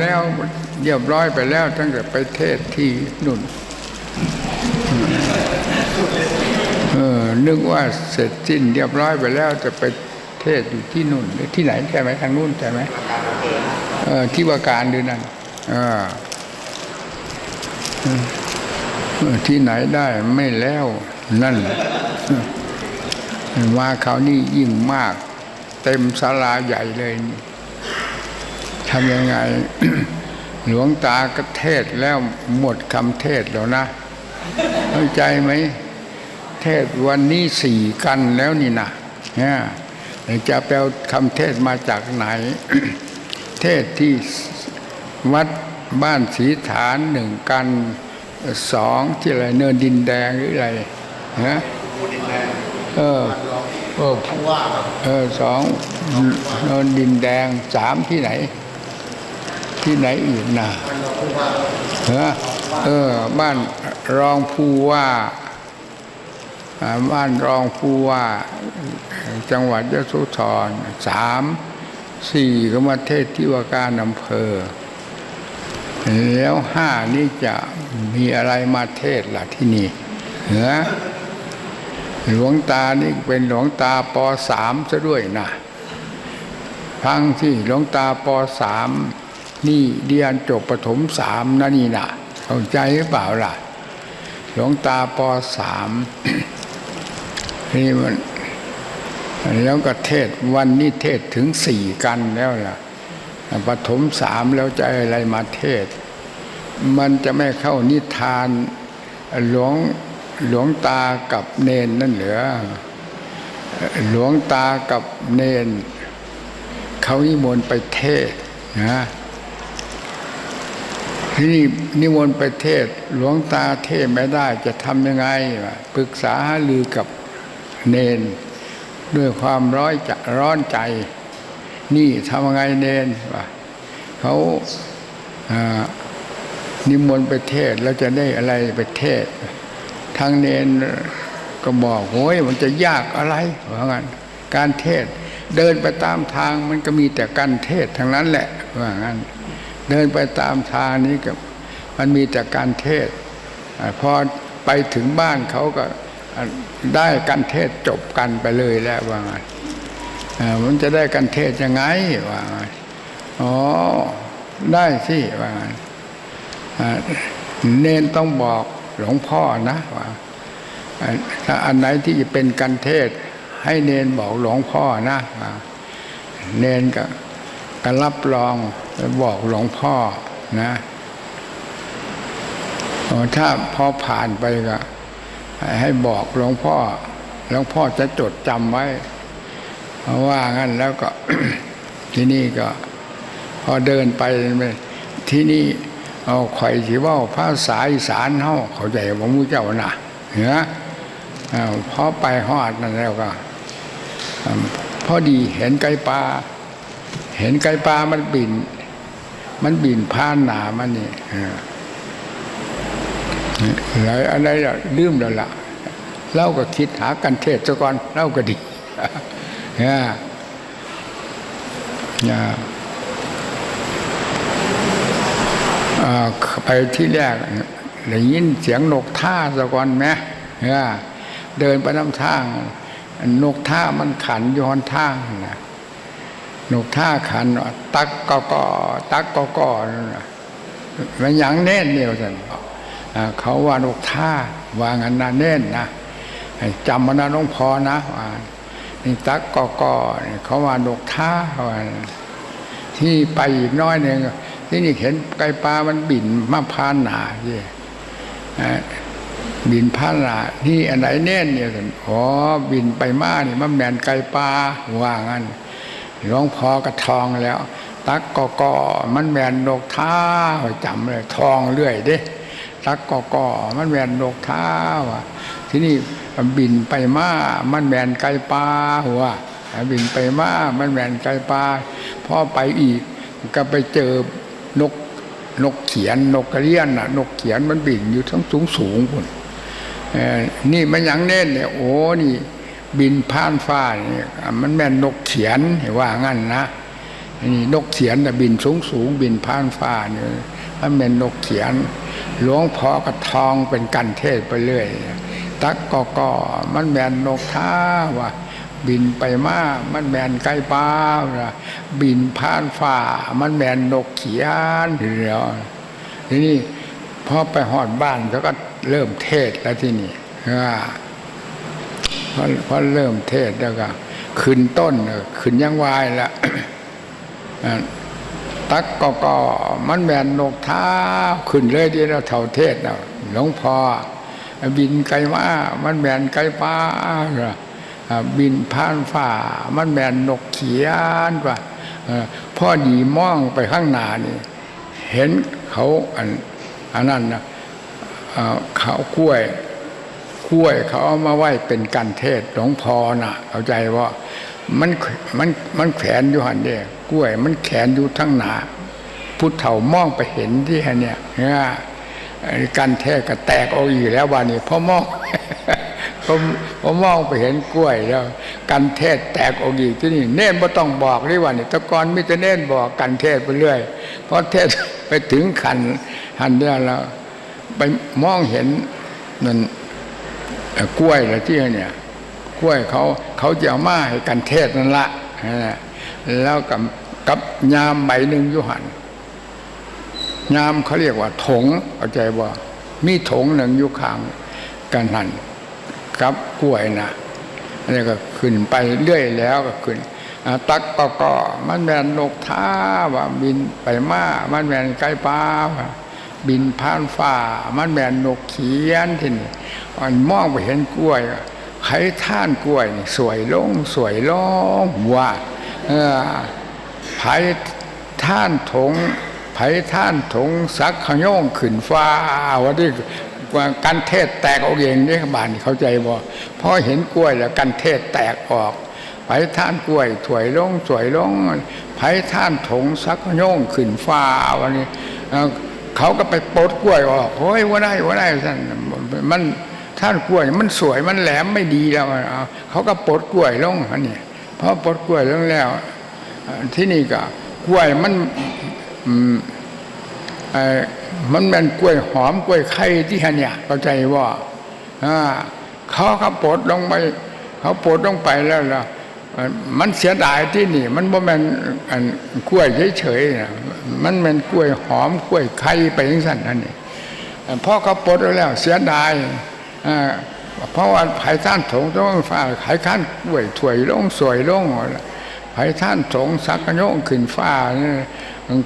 แล้วเรียบร้อยไปแล้วตั้งแต่ไปเทศที่นุ่นเออนึกว่าเสร็จสิ้นเรียบร้อยไปแล้วจะไปเทศอยู่ที่นุ่นที่ไหนใช่ไหมทางนู่นใช่ไหมเออที่ว่าการด้วยนั่นเออที่ไหนได้ไม่แล้วนั่นมาคราวนี้ยิ่งมาก เต็มศาลาใหญ่เลยนี่ ทำยังไง หลวงตากระเทศแล้วหมดคำเทศแล้วนะเข้าใจไหมเทศวันนี้สี่กันแล้วนี่นะเนี่ยจะแปลคำเทศมาจากไหน เทศที่วัดบ้านศรีฐานหนึ่งกันสองที่อะไรเนินดินแดงหรืออะไรฮะเออเออเออสองเนินดินแดงสามที่ไหน ที่ไหนอีกนะฮะเออ บ้านรองผู้ว่าบ้านรองผู้ว่า จังหวัดยโสธรสามสี่ก็มาเทศที่ว่าการอำเภอ แล้วห้านี่จะมีอะไรมาเทศล่ะที่นี่เหรอหลวงตานี่เป็นหลวงตาปสามซะด้วยนะฟังที่หลวงตาปสาม นี่เรียนจบประถมสามนะนี่นะเข้าใจหรือเปล่าล่ะ หลวงตาปสามนี่มันแล้วก็เทศวันนี้เทศถึงสี่กันแล้วล่ะปฐมสามแล้วจะอะไรมาเทศ มันจะไม่เข้านิทานหลวงหลวงตากับเนนนั่นเหรือหลวงตากับเนนเขานิมนต์ไปเทศนะ นี่นิมนต์ไปเทศหลวงตาเทศไม่ได้จะทำยังไงปรึกษาหารือกับเนน ด้วยความร้อยจะร้อนใจ นี่ทำยังไงเนนวะเขานิมนต์ไปเทศแล้วจะได้อะไรไปเทศทางเนนก็บอกโอ้ยมันจะยากอะไรว่างั้นการเทศเดินไปตามทางมันก็มีแต่การเทศทั้งนั้นแหละว่างั้น เดินไปตามทางนี้ก็มันมีแต่การเทศพอไปถึงบ้านเขาก็ได้การเทศจบกันไปเลยแล้วว่างั้นอ่ามันจะได้การเทศยังไงว่างั้นอ๋อได้สิว่างั้นอ่าเนต้องบอกหลวงพ่อนะว่าถ้าอันไหนที่จะเป็นการเทศ ให้เนนบอกหลวงพ่อนะเนนก็ก็รับรอง ไปบอกหลวงพ่อนะถ้าพอผ่านไปก็ให้บอกหลวงพ่อหลวงพ่อจะจดจำไว้เพราะว่างั้นแล้วก็ที่นี่ก็ พอเดินไปที่นี่เอาไข่อยสิเว่าภาษาอีสานเฮาเขาใจว่ามูเจ้าน่ะเหรออ้าวพอไปฮอดนั่นแล้วก็พอดีเห็นไก่ปลาเห็นไก่ปลามันบิน มันบินผ่านหนามันนี่อะไรอะไรละลืมแล้วล่ะเล่าก็คิดหากันเทศซะก่อนเล่าก็ดีเนี่ยเนี่ยไปที่แรกได้ยินเสียงนกท่าซะก่อนไหมเนี่ยเดินไปน้ำทาง นกท่ามันขันย้อนทางนะ หนุกท่าขันตักกอกอตักกอกอนั่นน่ะมันยังเน่นเดียวสันเขาว่าหนุกท่าว่างันนะเน่นนะจำมันนะน้องพอนะว่านี่ตักกอกอนี่เขาว่าหนุกท่าว่าที่ไปอีกน้อยหนึ่งที่นี่เห็นไก่ปลามันบินมาพานหนาเย่บินพานหนานี่อันไหนเน่นเนี่ยสันอ๋อบินไปมานี่มันแมนไก่ปลาว่างั้น หลวงพ่อกระทองแล้ว ตักกอกอมันแมนนกท่าจำเลยทองเรื่อยเด้ตักกอกอมันแมนนกท่าว่ะที่นี่บินไปมามันแมนไก่ปลาหัวบินไปมามันแมนไก่ปลาพอไปอีกก็ไปเจอนกนกเขียนนกกระเรียนน่ะ นกเขียนมันบินอยู่ทั้งสูงสูงคุณนี่มันยังเน้นเนี่ยโอ้นี่ บินผ่านฟ้าเนี่ยมันแม่นนกเขียนว่างั้นนะนี่นกเขียนน่บินสูงสูงบินผ่านฟ้าเนี่ยมันเป็นนกเขียน หลวงพ่อกระทองเป็นกันเทศไปเรื่อยตักกอก็มันแมนนกท่าว่าบินไปมามันแมนไก่ป้าว่ะบินผ่านฟ้า มันแมนนกเขียนเดียวทีนี้พอไปหอดบ้านเขาก็เริ่มเทศแล้วที่นี่ว่า พอพอเริ่มเทศแล้วก็ขึ้นต้นขึ้นยังวายละตักก็ก็มันแมนนกเท้าขึ้นเลยที่เราเท่าเทศนะหลวงพ่อบินไกลมามันแมนไกลป้าบินผ่านฝ่า มันแมนนกเขียนว่าพ่อดีมองไปข้างหน้านี่ เห็นเขาอันอันนั้นนะเขากล้วย ล้วยเขาเอามาไหว้เป็นกันเทศหลวงพ่อน่ะเข้าใจว่ามันมันมันแขวนอยู่หันเดียกล้วย มันแขวนอยู่ทั้งหนาพุทธเถามองไปเห็นที่ฮะเนี่ยเนี่ยกันเทศก็แตกออกอีกแล้ววันนี้พ่อมองพอพอมองไปเห็นกล้วยแล้วกันเทศแตกออกอีกที่นี่เน่นไม่ต้องบอกนี่วันนี้แตะกอนมิจะเน่นบอกกันเทศไปเรื่อยเพราะเทศไปถึงขันหันเนี่ยแล้วไปมองเห็นนั่น กล้วยอะไรที่เนี่ย กล้วยเขาเขาจะเอามาให้กันเทศนั่นละแล้วกับกับยามใบหนึ่งยุหันยามเขาเรียกว่าถงเข้าใจว่า มีถงหนึ่งยู่ข้างกันหันกับกล้วยนะอันนี้ก็ขึ้นไปเรื่อยแล้วก็ขึ้นตักก็ก็มันแมนนกท่าว่าบินไปมามันแมนไก่ป้าว่า บินผ่านฟ้า มันแมนนกเขียนที่นี่มันมองไปเห็นกล้วยไข่ท่านกล้วยสวยลงสวยลงว่าเออไผ่ท่านถงไผ่ท่านถงสักขโยงขึ้นฟ้าว่าที่ว่ากันเทศแตกออกเองนี่บานเข้าใจบ่พอเห็นกล้วยแล้วกันเทศแตกออกไผ่ท่านกล้วยถวยลงสวยลงไผ่ท่านถงสักขโยงขึ้นฟ้าวันนี้ เขาก็ไปปลดกล้วยออกโอ้ยว่าได้ว่าได้ท่านมันท่านกล้วย มันสวยมันแหลมไม่ดีแล้วเขาก็ปลดกล้วยลงอันนี้พอปลดกล้วยลงแล้ว ที่นี่ก็กล้วยมันมันเป็นกล้วยหอมกล้วยไข่ที่ฮะเนี่ยเข้าใจว่าอ่าเขาเขาปลดลงไป เขาปลดลงไปแล้วล่ะ มันเสียดายที่นี่ มันบ่แม่นอันกล้วยเฉยๆนะมันเป็นกล้วยหอมกล้วยไข่ไปอย่างสั่นนั่นนี่พ่อเขาปลดแล้ว เสียดายเพราะว่าไผ่ท่านถงต้องฟ้าไผ่ท่านกล้วยถวยลงสวยลงไผ่ท่านถงสักโยงขึ้นฟ้าเนี่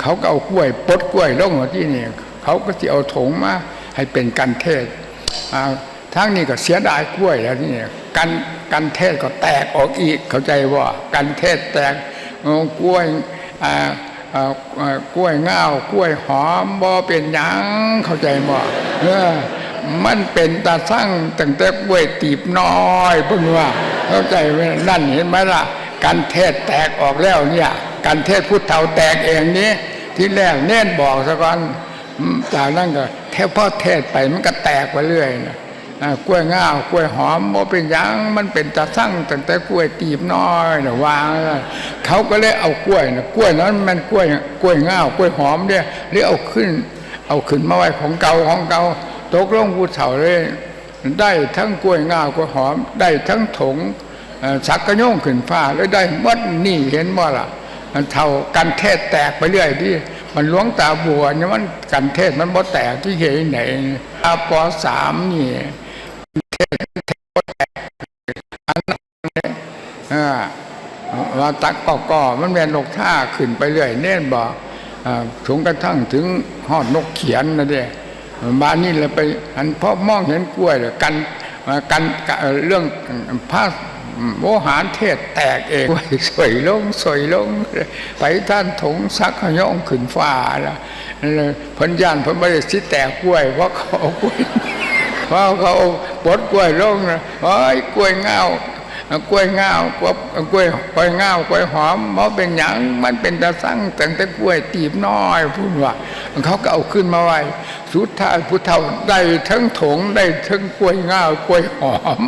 เขาก็เอากล้วยปลดกล้วยลงที่นี่เขาก็จะเอาถงมาให้เป็นกันเทศทั้งนี้ก็เสียดายกล้วยแล้วนี่กัน กันเทศก็แตกออกอีกเข้าใจว่ากันเทศแตกกล้วยกล้วยเง่ากล้วยหอมบ่เป็นยังเข้าใจบ่มันเป็นตาสั่งตั้งแต่กล้วยตีบน้อยเพิ่งว่าเข้าใจไหมนั่นเห็นไหมล่ะกันเทศแตกออกแล้วเนี่ยกันเทศพุทธเฒ่าแตกเองนี้ ที่แรกเน้นบอกซะก่อนจากนั้นก็เทพพ่อเทศไปมันก็แตกไปเรื่อยนะ กล้วยง่าวกล้วยหอมโมเป็นยังมันเป็นตะสั่งตั้งแต่กล้วยตีบน้อยนะวางเขาก็เลยเอากล้วยนะกล้วยนั้นมันกล้วยกล้วยง่าวกล้วยหอมเนี่ยหรือเอาขึ้น เอาขึ้นมาไว้ของเก่าของเก่าตกลงผู้เฒ่าเลย ได้ทั้งกล้วยง่าวกล้วยหอม ได้ทั้งถงสักกระโยงขึ้นฟ้าแล้วได้หมดนี่เห็นบ่ล่ะมันเท่ากันเทศแตกไปเรื่อยที่มันหลวงตาบัวเนี่ยมันกันเทศมันบ่แตกที่เห็นไหนอาปอสามนี่ ตักก็ก็มันแม่นนกท่าขึ้นไปเรื่อยเน่นบ่ถึงกระทั่งถึงหอดนกเขียนนะเด้บ้านนี้เลยไปอันพอมองเห็นกล้วยเลยกันกันเรื่องพระโมหารเทศแตกเองสวยลงสวยลง ไปท่านถงซักขย่องขึ้นฟ้าล้วพันยานพันไม่ได้สิแตกกล้วย เพราะเขาเอากล้วยเพราะเขาปดกล้วยลงนะโอ้ยกล้วยเงา กล้วยเงากล้วยกล้วยกล้วยเงากล้วยหอมมันเป็นหยังมันเป็นตะสั่งแต่แต่กล้วยตีบน้อยพูดว่าเขาก็เอาขึ้นมาไว้สุดท้ายผู้เฒ่าได้ทั้งถงได้ทั้งกล้วยเงากล้วยหอม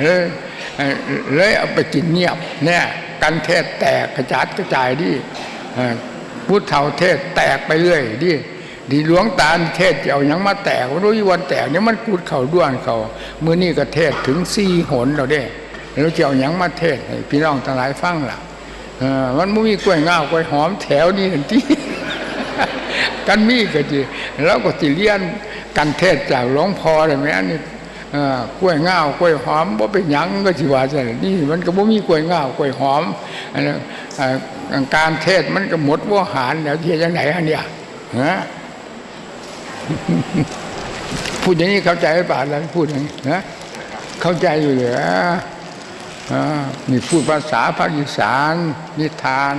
เออเลยเอาไปกินเงียบเนี่ยกันเทศแตกกระจาดกระจายดิพุทธเฒ่าเทศแตกไปเรื่อยดิดีหลวงตาเทศจะเอาหยังมาแตกรู้ยวันแตกเนี่ยมันกูดเข่าด้วนเขาเมื่อนี่ก็เทศถึงสี่หนเราได้ แล้วจะเอาหยังมาเทศให้พี่น้องทั้งหลายฟังล่ะมันไม่มีกล้วยงาวกล้วยหอมแถวนี้ทันทีกันมีก็จีแล้วก็จิเลียนกันเทศจากหลวงพ่อเลยไหมอันนี้กล้วยงาวกล้วยหอมบ่าเป็นยังก็สิว่าจังนี่มันก็บ่มีกล้วยงาวกล้วยหอมอันนั้การเทศมันก็หมดว่าหารแล้วที่จังไหนอันเนี้ยฮะพูดอย่างนี้เข้าใจหรือเปล่าเราพูดอย่างนี้นะเข้าใจอยู่เหรออ่า นี่พูดภาษาภาคอีสาน นิทาน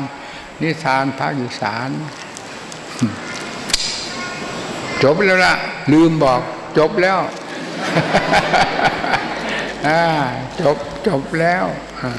นิทานภาคอีสาน จบแล้วล่ะลืมบอก จบแล้วจบจบแล้วอ่า